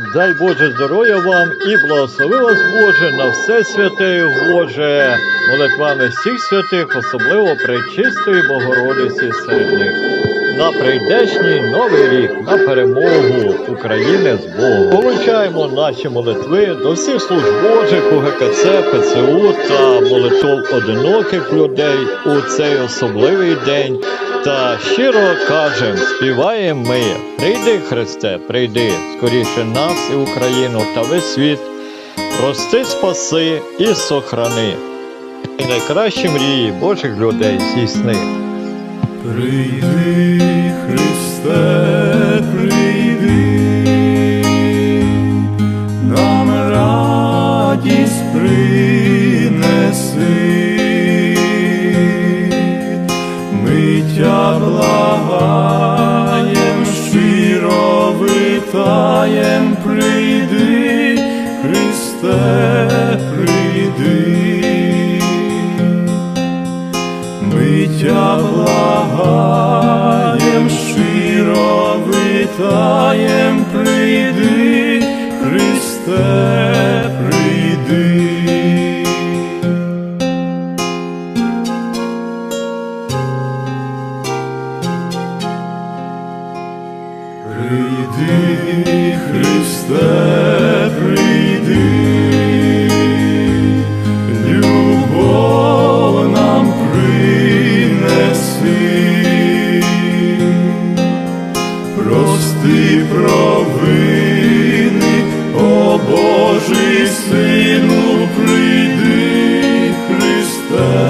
Дай Боже здоров'я вам і благослови вас Боже на все святе Боже, молитвами всіх святих, особливо Пречистої Богородиці серед них. На прийдешній новий рік, на перемогу України з Богом. Получаємо наші молитви до всіх служб Божих у ГКЦ, ПЦУ та молитв одиноких людей у цей особливий день. Та щиро кажем, співаємо ми, прийди, Христе, прийди, скоріше нас і Україну та весь світ, прости, спаси і сохрани. І найкращі мрії Божих людей здійсни. Прийди, Христе, прийди, Христе,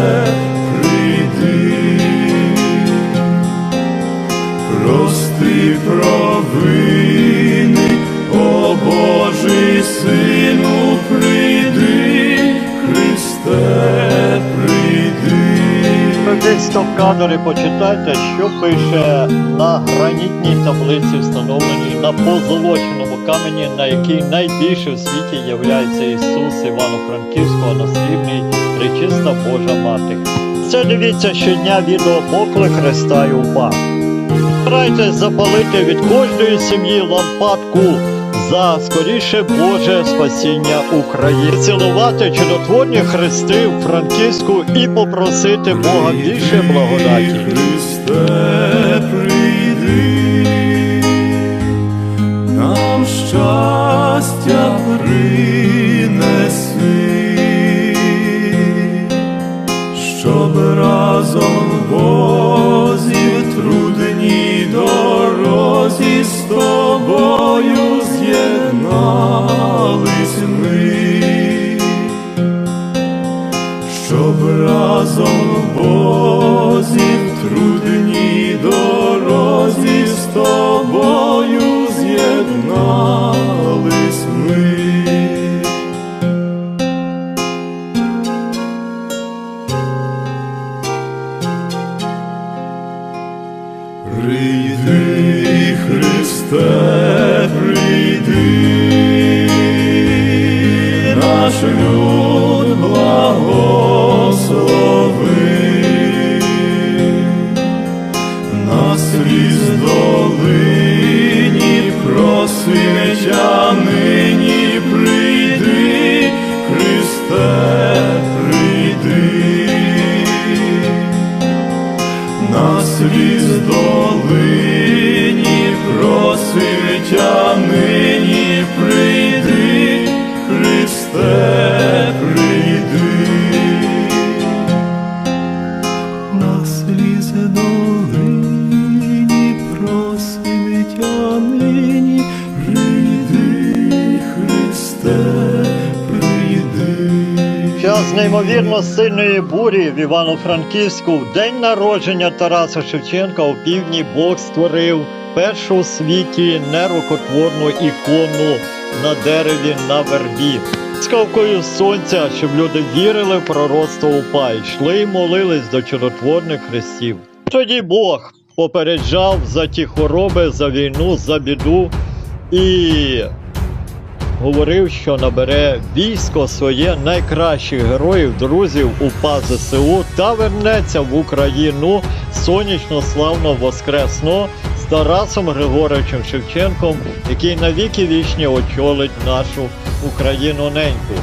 Кадрі почитайте, що пише на гранітній таблиці, встановленій на позолоченому камені, на якій найбільше в світі являється Ісус Івано-Франківського наслідний Пречиста Божа Мати. Це дивіться щодня відео поклик Христа і УПА. Старайтесь запалити від кожної сім'ї лампадку за скоріше Боже спасіння України. Цілувати чудотворні хрести в Франківську і попросити Бога більше благодаті. Христе, прийди, нам щастя принеси, сильної бурі в Івано-Франківську в день народження Тараса Шевченка у півдні Бог створив першу у світі нерукотворну ікону на дереві на вербі. Скавкою сонця, щоб люди вірили в пророцтво упа, йшли й молились до чудотворних хрестів. Тоді Бог попереджав за ті хвороби, за війну, за біду і говорив, що набере військо своє найкращих героїв, друзів УПА ЗСУ та вернеться в Україну сонячно, славно, воскресно з Тарасом Григоровичем Шевченком, який навіки вічні очолить нашу Україну неньку.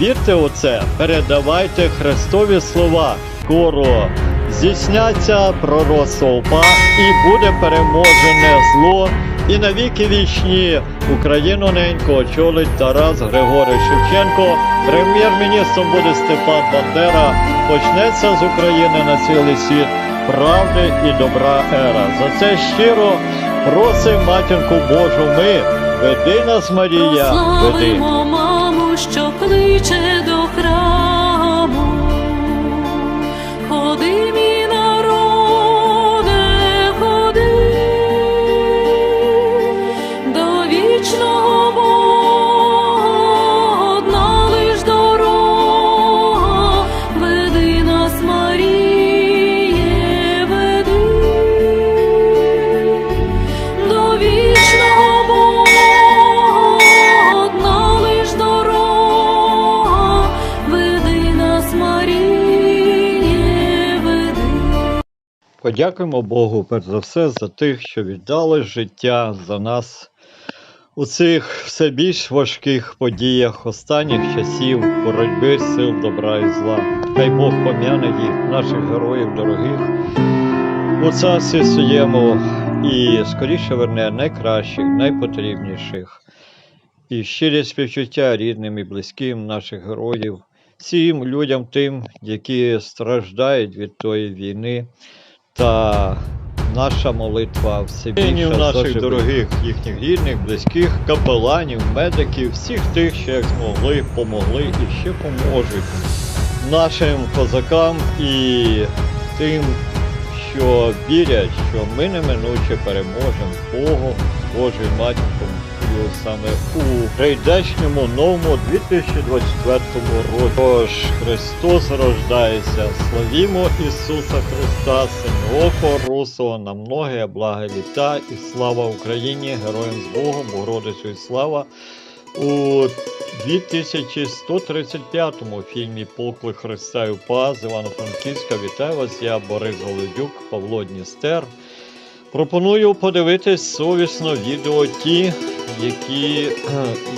Вірте у це, передавайте Христові слова. Скоро здійсняться пророцтво УПА і буде переможене зло. І навіки вічні Україну неньку очолить Тарас Григорович Шевченко. Прем'єр-міністром буде Степан Бандера. Почнеться з України на цілий світ правди і добра ера. За це щиро просимо матінку Божу ми. Веди нас, Марія, веди. Славимо маму, що кличе до храму. Подякуємо Богу перш за все за тих, що віддали життя за нас у цих все більш важких подіях останніх часів боротьби сил добра і зла. Хай Бог пом'яне їх, наших героїв дорогих, у царстві своєму і скоріше верне найкращих, найпотрібніших. І щирі співчуття рідним і близьким наших героїв, всім людям тим, які страждають від тої війни, та наша молитва все більше наших наших дорогих їхніх рідних, близьких, капеланів, медиків, всіх тих, що як змогли, помогли і ще поможуть нашим козакам і тим, що вірять, що ми неминуче переможемо з Богом, з Божою саме у прийдешньому новому 2024 році. Тож Христос рождається, славімо Ісуса Христа, Синього Русого, на многе благе літа і слава Україні, героям з Богом, Богородицю і слава у 2135 фільмі Поклик Христа і УПА з Івано-Франківська. Вітаю вас, я Борис Голодюк, Павло Дністер. Пропоную подивитись совісно відео ті, які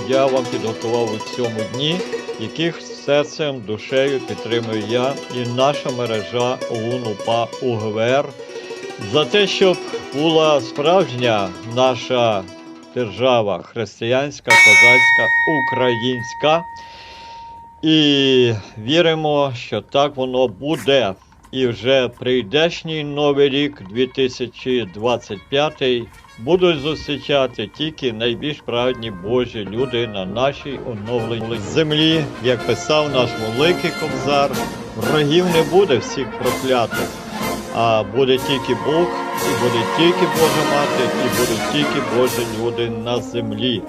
я вам підготував у цьому дні, яких серцем, душею підтримую я і наша мережа ОУН-УПА УГВР за те, щоб була справжня наша держава християнська, козацька, українська. І віримо, що так воно буде. І вже прийдешній новий рік 2025 будуть зустрічати тільки найбільш праведні Божі люди на нашій оновленій землі, як писав наш великий кобзар. Ворогів не буде всіх проклятих, а буде тільки Бог, і буде тільки Божа мати, і будуть тільки Божі люди на землі.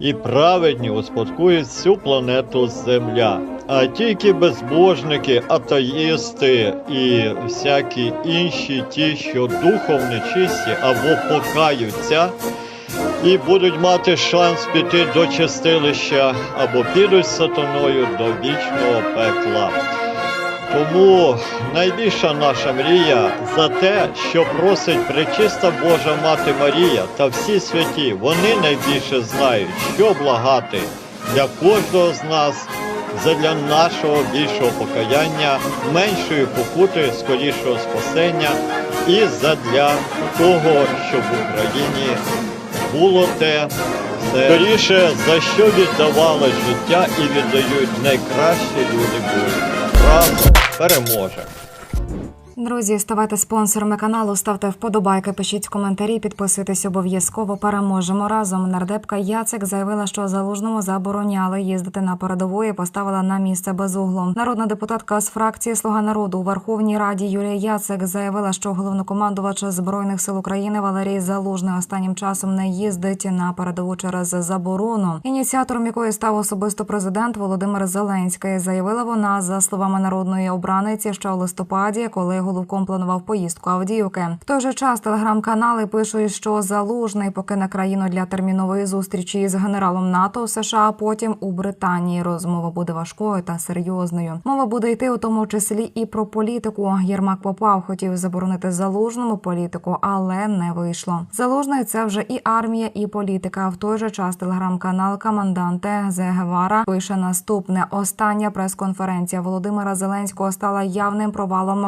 І праведні успадкують всю планету Земля. А тільки безбожники, атеїсти і всякі інші, ті, що духом нечисті або покаються, і будуть мати шанс піти до чистилища або підуть сатаною до вічного пекла. Тому найбільша наша мрія за те, що просить пречиста Божа Мати Марія та всі святі, вони найбільше знають, що благати для кожного з нас, задля нашого більшого покаяння, меншої покути, скорішого спасення і задля того, щоб в Україні було те, скоріше, за що віддавали життя і віддають найкращі люди Божі. Разом переможе. Друзі, ставайте спонсорами каналу, ставте вподобайки, пишіть коментарі, підписуйтесь обов'язково. Переможемо разом. Нардепка Яцик заявила, що залужному забороняли їздити на передову і поставила на місце безугло. Народна депутатка з фракції Слуга народу у Верховній Раді Юлія Яцик заявила, що головнокомандувач збройних сил України Валерій Залужний останнім часом не їздить на передову через заборону. Ініціатором якої став особисто президент Володимир Зеленський. Заявила вона за словами народної обраниці, що у листопаді, коли головком планував поїздку Авдіївки. В той же час телеграм-канали пишуть, що залужний покине країну для термінової зустрічі з генералом НАТО у США. а Потім у Британії розмова буде важкою та серйозною. Мова буде йти у тому числі і про політику. Єрмак Попав хотів заборонити залужному політику, але не вийшло. Залужний це вже і армія, і політика. В той же час телеграм-канал Команданте Зе Гевара пише наступне: остання прес-конференція Володимира Зеленського стала явним провалом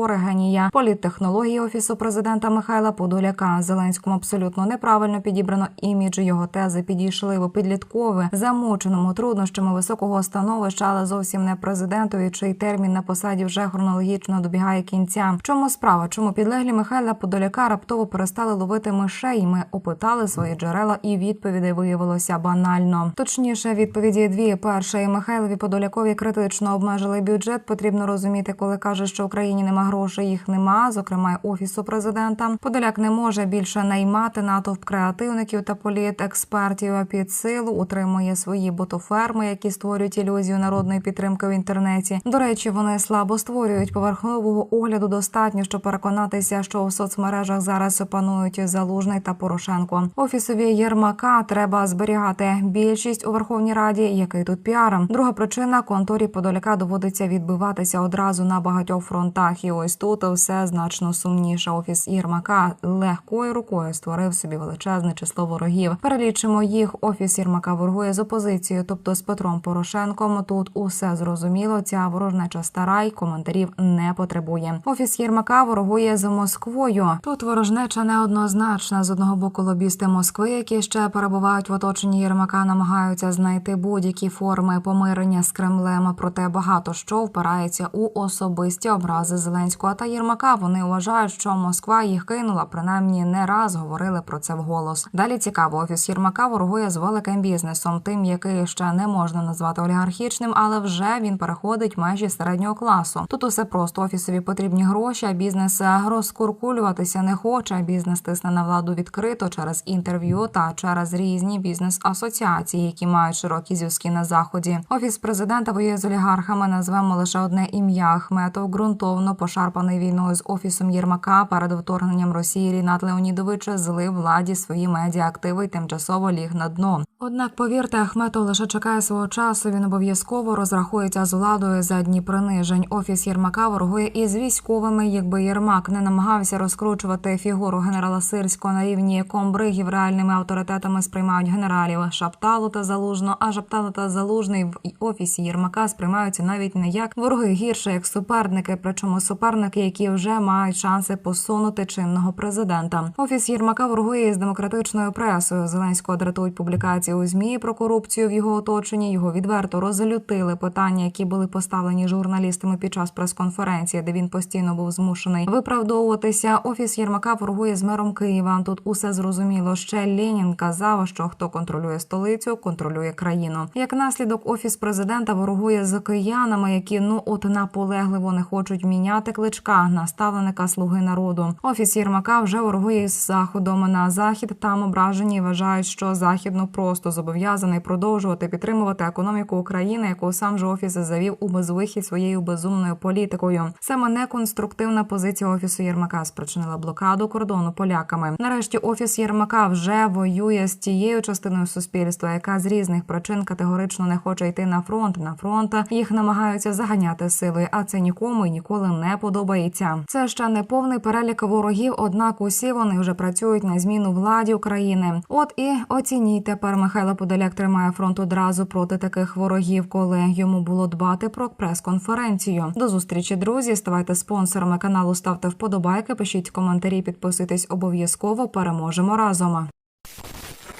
контори генія політтехнології офісу президента Михайла Подоляка. Зеленському абсолютно неправильно підібрано імідж. Його тези підійшли в підліткове, замученому труднощами високого становища, але зовсім не президентові, чий термін на посаді вже хронологічно добігає кінця. В чому справа? Чому підлеглі Михайла Подоляка раптово перестали ловити мишей? Ми опитали свої джерела, і відповідей виявилося банально. Точніше, відповіді дві: перше, Михайлові Подолякові критично обмежили бюджет. Потрібно розуміти, коли каже, що Україні нема грошей, їх нема. Зокрема, й офісу президента. Подоляк не може більше наймати натовп креативників та політекспертів. Під силу утримує свої ботоферми, які створюють ілюзію народної підтримки в інтернеті. До речі, вони слабо створюють поверхового огляду. Достатньо, щоб переконатися, що у соцмережах зараз панують Залужний та Порошенко. Офісові Єрмака треба зберігати більшість у Верховній Раді. Який тут піар? Друга причина конторі Подоляка доводиться відбиватися одразу на багатьох фронтах. І ось тут все значно сумніше. Офіс Єрмака легкою рукою створив собі величезне число ворогів. Перелічимо їх. Офіс Єрмака воргує з опозицією, тобто з Петром Порошенком. Тут усе зрозуміло. Ця ворожнеча стара й коментарів не потребує. Офіс Єрмака ворогує з Москвою. Тут ворожнеча неоднозначна. З одного боку лобісти Москви, які ще перебувають в оточенні Єрмака, намагаються знайти будь-які форми помирення з Кремлем. Проте багато що впирається у особисті образи Зеленського та Єрмака. Вони вважають, що Москва їх кинула. Принаймні не раз говорили про це вголос. Далі цікаво, офіс Єрмака ворогує з великим бізнесом, тим, який ще не можна назвати олігархічним, але вже він переходить межі середнього класу. Тут усе просто офісові потрібні гроші. а Бізнес розкуркулюватися не хоче. Бізнес тисне на владу відкрито через інтерв'ю та через різні бізнес-асоціації, які мають широкі зв'язки на заході. Офіс президента воює з олігархами. Назвемо лише одне ім'я. Ахметов ґрунтовно пошарпаний війною з офісом Єрмака перед вторгненням Росії. Рінат Леонідович злив владі свої медіа-активи й тимчасово ліг на дно. Однак, повірте, Ахметов лише чекає свого часу. Він обов'язково розрахується з владою за дні принижень. Офіс Єрмака воргує із військовими. Якби Єрмак не намагався розкручувати фігуру генерала Сирського на рівні комбригів, реальними авторитетами сприймають генералів Шапталу та Залужно. А Шапталу та Залужний в офісі Єрмака сприймаються навіть не як вороги гірше, як суперники. Причому суперники, які вже мають шанси посунути чинного президента. Офіс Єрмака воргує із демократичною пресою. Зеленського дратують публікації у змі про корупцію в його оточенні. Його відверто розлютили питання, які були поставлені журналістами під час прес-конференції, де він постійно був змушений виправдовуватися. Офіс Єрмака воргує з мером Києва. Тут усе зрозуміло. Ще Ленін казав, що хто контролює столицю, контролює країну. Як наслідок, офіс президента ворогує з киянами, які ну от наполегливо не хочуть міняти кличка наставленика слуги народу. Офіс Єрмака вже ворогує з заходом на захід. Там ображені вважають, що західно просто зобов'язаний продовжувати підтримувати економіку України, яку сам же офіс завів у безвихід своєю безумною політикою. Саме неконструктивна позиція офісу Єрмака спричинила блокаду кордону поляками. Нарешті офіс Єрмака вже воює з тією частиною суспільства, яка з різних причин категорично не хоче йти на фронт. На фронт їх намагаються заганяти силою, а це нікому і ніколи не подобається. Це ще не повний перелік ворогів, однак усі вони вже працюють на зміну владі України. От і оцініть тепер Михайло Подоляк тримає фронт одразу проти таких ворогів, коли йому було дбати про прес-конференцію. До зустрічі, друзі. Ставайте спонсорами каналу, ставте вподобайки, пишіть коментарі, підписуйтесь обов'язково. Переможемо разом.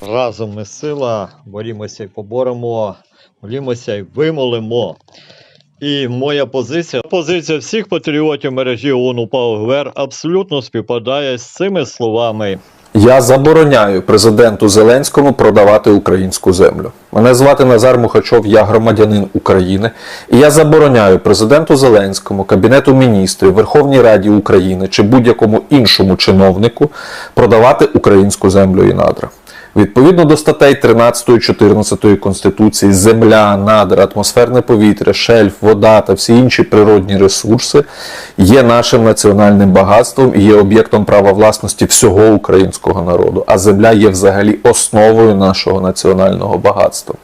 Разом ми сила, борімося і поборемо, молімося і вимолимо. І моя позиція, позиція всіх патріотів мережі ООН УПА ГВР абсолютно співпадає з цими словами. Я забороняю президенту Зеленському продавати українську землю. Мене звати Назар Мухачов, я громадянин України, і я забороняю президенту Зеленському, Кабінету міністрів, Верховній Раді України чи будь-якому іншому чиновнику продавати українську землю і надра. Відповідно до статей 13-14 Конституції, земля, надра, атмосферне повітря, шельф, вода та всі інші природні ресурси є нашим національним багатством і є об'єктом права власності всього українського народу. А земля є взагалі основою нашого національного багатства.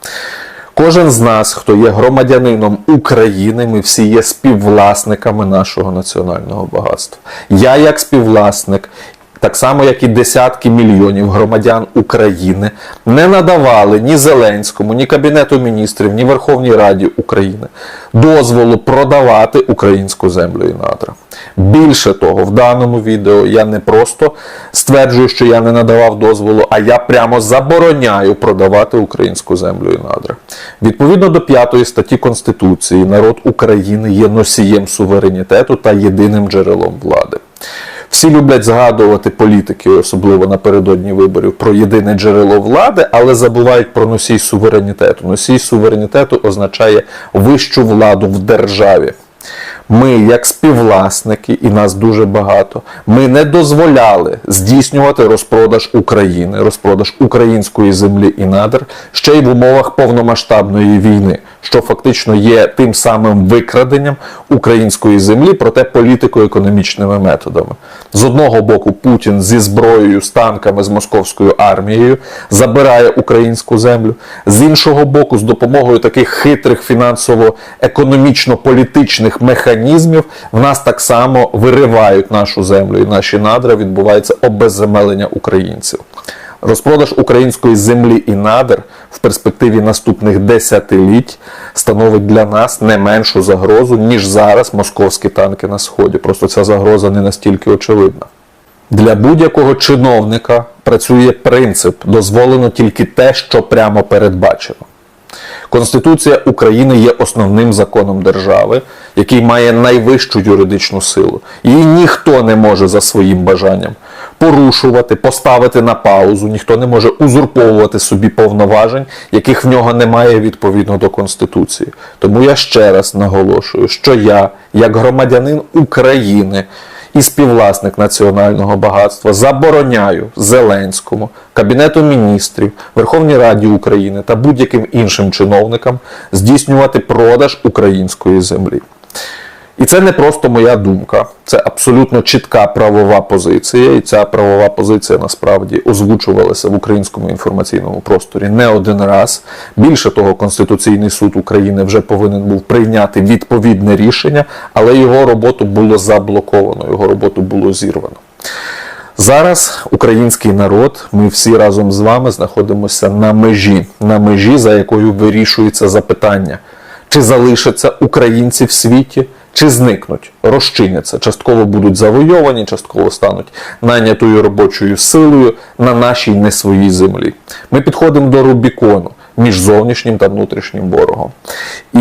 Кожен з нас, хто є громадянином України, ми всі є співвласниками нашого національного багатства. Я, як співвласник, так само як і десятки мільйонів громадян України, не надавали ні Зеленському, ні Кабінету міністрів, ні Верховній Раді України дозволу продавати українську землю і надра. Більше того, в даному відео я не просто стверджую, що я не надавав дозволу, а я прямо забороняю продавати українську землю і надра. Відповідно до 5 статті Конституції, народ України є носієм суверенітету та єдиним джерелом влади. Всі люблять згадувати політики, особливо напередодні виборів, про єдине джерело влади, але забувають про носій суверенітету. Носій суверенітету означає вищу владу в державі. Ми, як співвласники, і нас дуже багато, ми не дозволяли здійснювати розпродаж України, розпродаж української землі і надр ще й в умовах повномасштабної війни, що фактично є тим самим викраденням української землі, проте політико-економічними методами. З одного боку, Путін зі зброєю, з танками, з московською армією забирає українську землю. З іншого боку, з допомогою таких хитрих фінансово-економічно-політичних механізмів в нас так само виривають нашу землю і наші надра. Відбувається обезземелення українців. Розпродаж української землі і надр в перспективі наступних десятиліть становить для нас не меншу загрозу, ніж зараз московські танки на сході. Просто ця загроза не настільки очевидна. Для будь-якого чиновника працює принцип дозволено тільки те, що прямо передбачено. Конституція України є основним законом держави, який має найвищу юридичну силу. Її ніхто не може за своїм бажанням порушувати, поставити на паузу, ніхто не може узурповувати собі повноважень, яких в нього немає відповідно до Конституції. Тому я ще раз наголошую, що я, як громадянин України, і співвласник національного багатства забороняю Зеленському, Кабінету міністрів, Верховній Раді України та будь-яким іншим чиновникам здійснювати продаж української землі. І це не просто моя думка, це абсолютно чітка правова позиція, і ця правова позиція насправді озвучувалася в українському інформаційному просторі не один раз. Більше того, Конституційний суд України вже повинен був прийняти відповідне рішення, але його роботу було заблоковано, його роботу було зірвано. Зараз український народ, ми всі разом з вами знаходимося на межі, на межі, за якою вирішується запитання, чи залишаться українці в світі, чи зникнуть, розчиняться, частково будуть завойовані, частково стануть найнятою робочою силою на нашій не своїй землі. Ми підходимо до Рубікону між зовнішнім та внутрішнім ворогом. І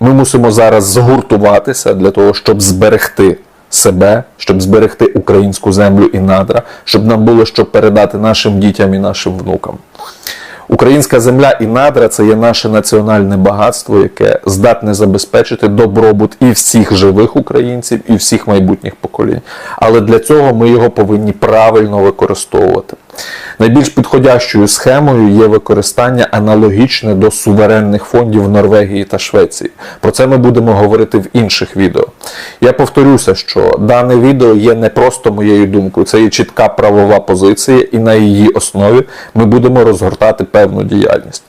ми мусимо зараз згуртуватися для того, щоб зберегти себе, щоб зберегти українську землю і надра, щоб нам було що передати нашим дітям і нашим внукам. Українська земля і надра це є наше національне багатство, яке здатне забезпечити добробут і всіх живих українців, і всіх майбутніх поколінь. Але для цього ми його повинні правильно використовувати. Найбільш підходящою схемою є використання аналогічне до суверенних фондів Норвегії та Швеції. Про це ми будемо говорити в інших відео. Я повторюся, що дане відео є не просто моєю думкою, це є чітка правова позиція, і на її основі ми будемо розгортати певну діяльність.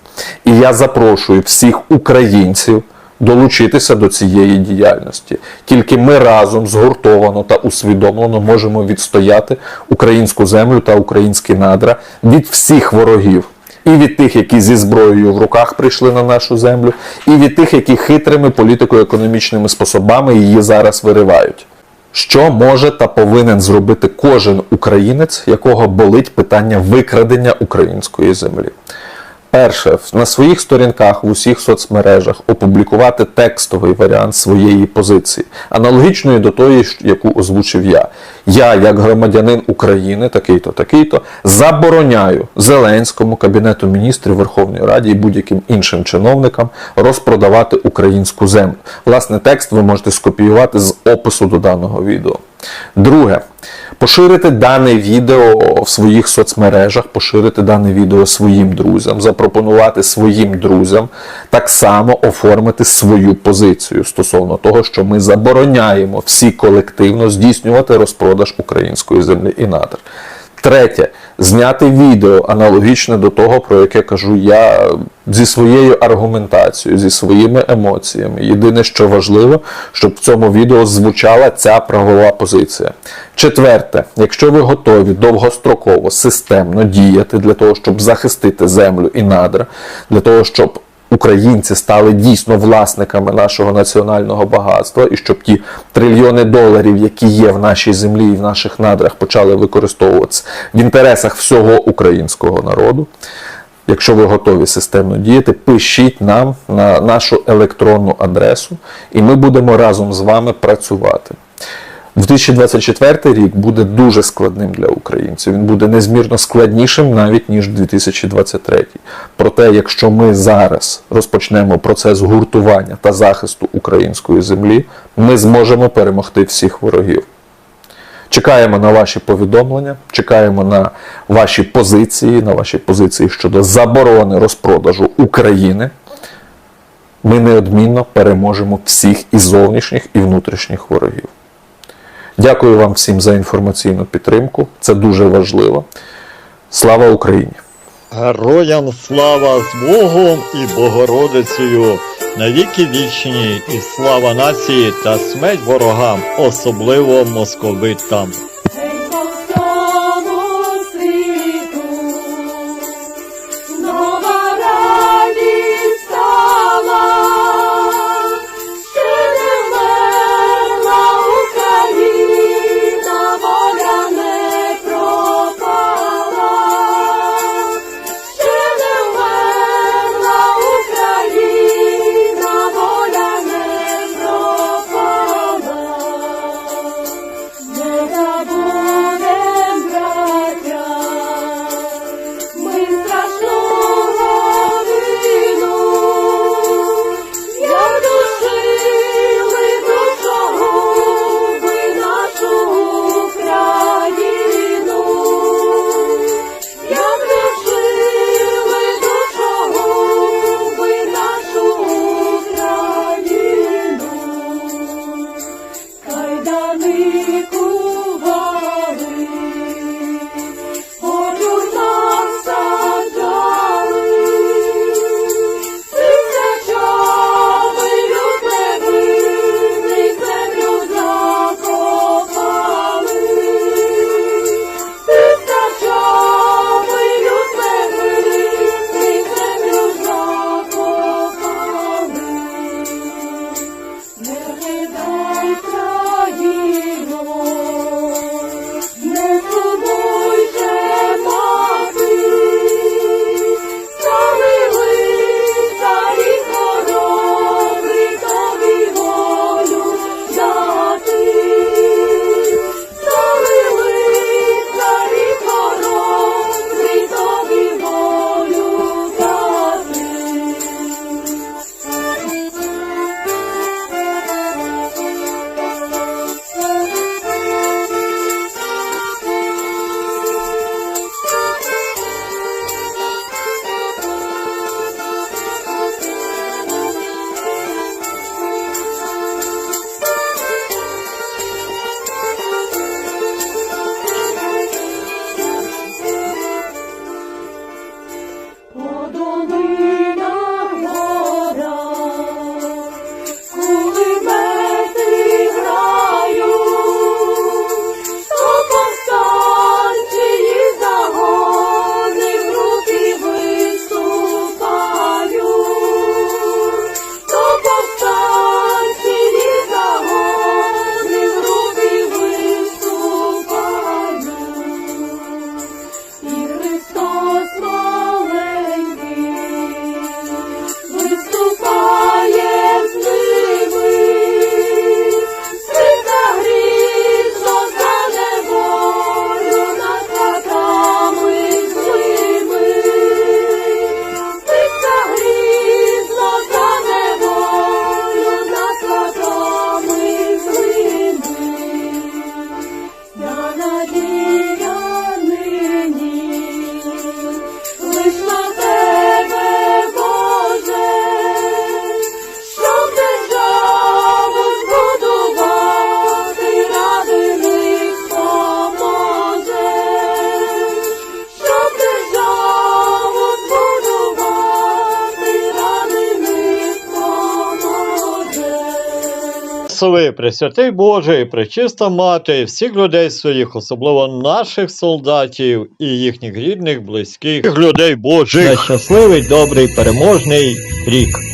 І я запрошую всіх українців долучитися до цієї діяльності. Тільки ми разом згуртовано та усвідомлено можемо відстояти українську землю та українські надра від всіх ворогів. І від тих, які зі зброєю в руках прийшли на нашу землю, і від тих, які хитрими політико-економічними способами її зараз виривають. Що може та повинен зробити кожен українець, якого болить питання викрадення української землі? Перше, на своїх сторінках в усіх соцмережах опублікувати текстовий варіант своєї позиції, аналогічної до тої, яку озвучив я. Я, як громадянин України, такий-то, такий-то, забороняю Зеленському, Кабінету міністрів, Верховній Раді і будь-яким іншим чиновникам розпродавати українську землю. Власне, текст ви можете скопіювати з опису до даного відео. Друге, поширити дане відео в своїх соцмережах, поширити дане відео своїм друзям, запропонувати своїм друзям так само оформити свою позицію стосовно того, що ми забороняємо всі колективно здійснювати розпродаж української землі і надр. Третє, зняти відео аналогічне до того, про яке кажу я зі своєю аргументацією, зі своїми емоціями. Єдине, що важливо, щоб в цьому відео звучала ця правова позиція. Четверте, якщо ви готові довгостроково, системно діяти для того, щоб захистити землю і надра, для того, щоб українці стали дійсно власниками нашого національного багатства, і щоб ті трильйони доларів, які є в нашій землі і в наших надрах, почали використовуватися в інтересах всього українського народу. Якщо ви готові системно діяти, пишіть нам на нашу електронну адресу, і ми будемо разом з вами працювати. 2024 рік буде дуже складним для українців. Він буде незмірно складнішим навіть ніж 2023. Проте, якщо ми зараз розпочнемо процес гуртування та захисту української землі, ми зможемо перемогти всіх ворогів. Чекаємо на ваші повідомлення, чекаємо на ваші позиції, на ваші позиції щодо заборони розпродажу України. Ми неодмінно переможемо всіх і зовнішніх, і внутрішніх ворогів. Дякую вам всім за інформаційну підтримку. Це дуже важливо. Слава Україні! Героям слава з Богом і Богородицею, навіки вічні, і слава нації та смерть ворогам, особливо московитам. Благослови, Пресвятий Боже і Пречиста Мати, всіх людей своїх, особливо наших солдатів і їхніх рідних, близьких людей Божих. На щасливий, добрий, переможний рік.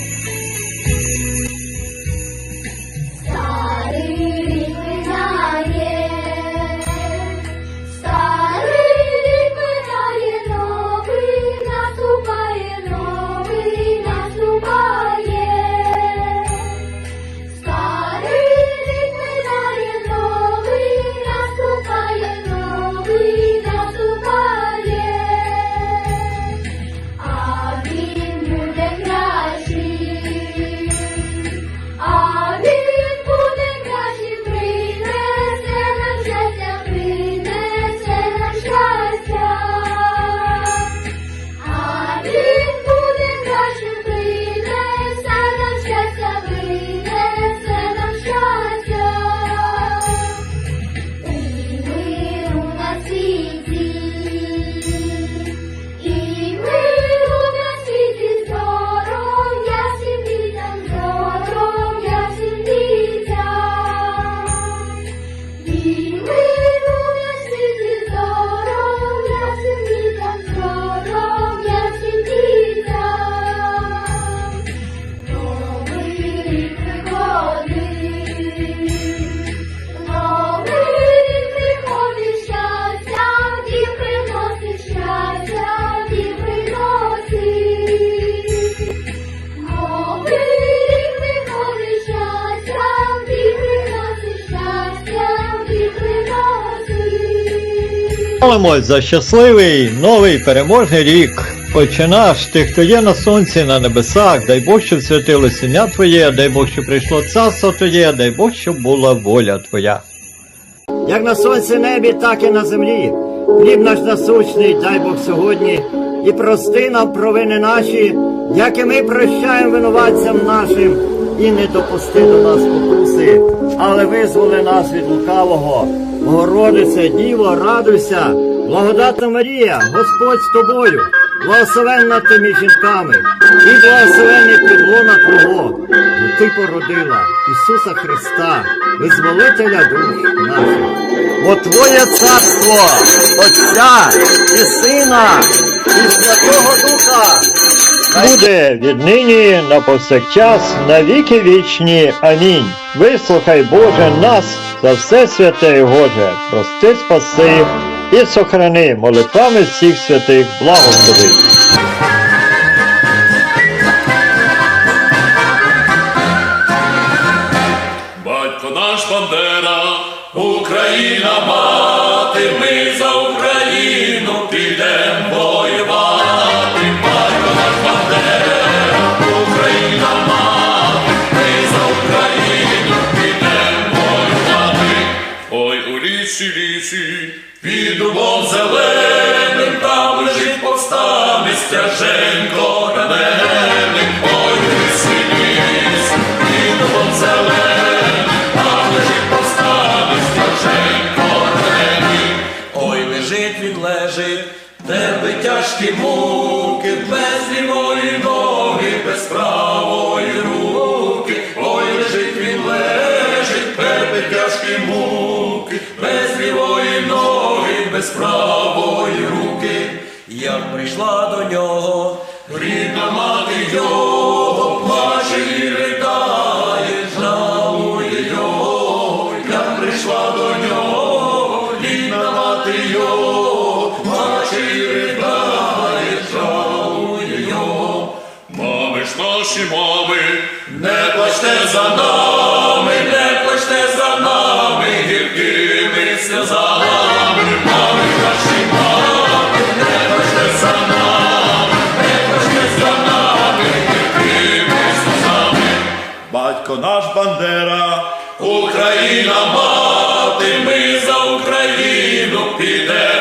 Молимось за щасливий новий переможний рік. Отче наш, ти, хто є на сонці, на небесах, дай Бог, щоб святилося ім'я Твоє, дай Бог, щоб прийшло царство Твоє, дай Бог, щоб була воля Твоя. Як на сонці небі, так і на землі. Хліб наш насущний, дай Бог сьогодні, і прости нам провини наші, як і ми прощаємо винуватцям нашим, і не допусти до нас покуси, але визволи нас від лукавого. Богородице, Діво, радуйся, благодатна Марія, Господь з тобою, благословенна ти між жінками, і благословенний підлона Твого, бо ти породила Ісуса Христа, визволителя душ наших. Бо Твоє царство, Отця і Сина, і Святого Духа. Буде віднині на повсякчас, на віки вічні. Амінь. Вислухай, Боже, нас за все святе і Боже, прости, спаси і сохрани молитвами всіх святих благослови. Батько наш Бандера, Україна мати, ми за Україну підем воювати. Лежить повстанець тяженько ранений. Ой, у лісі, лісі, зеленим, там лежить повстанець тяженько ранений. Ой, лежить він лежить, тебе тяжкі муки, без лівої ноги, без правої руки. Ой, лежить він лежить, тебе тяжкі муки, без лівої ноги, без правої. Як прийшла до нього, рідна мати його, Бандера, Україна мати, ми за Україну підемо.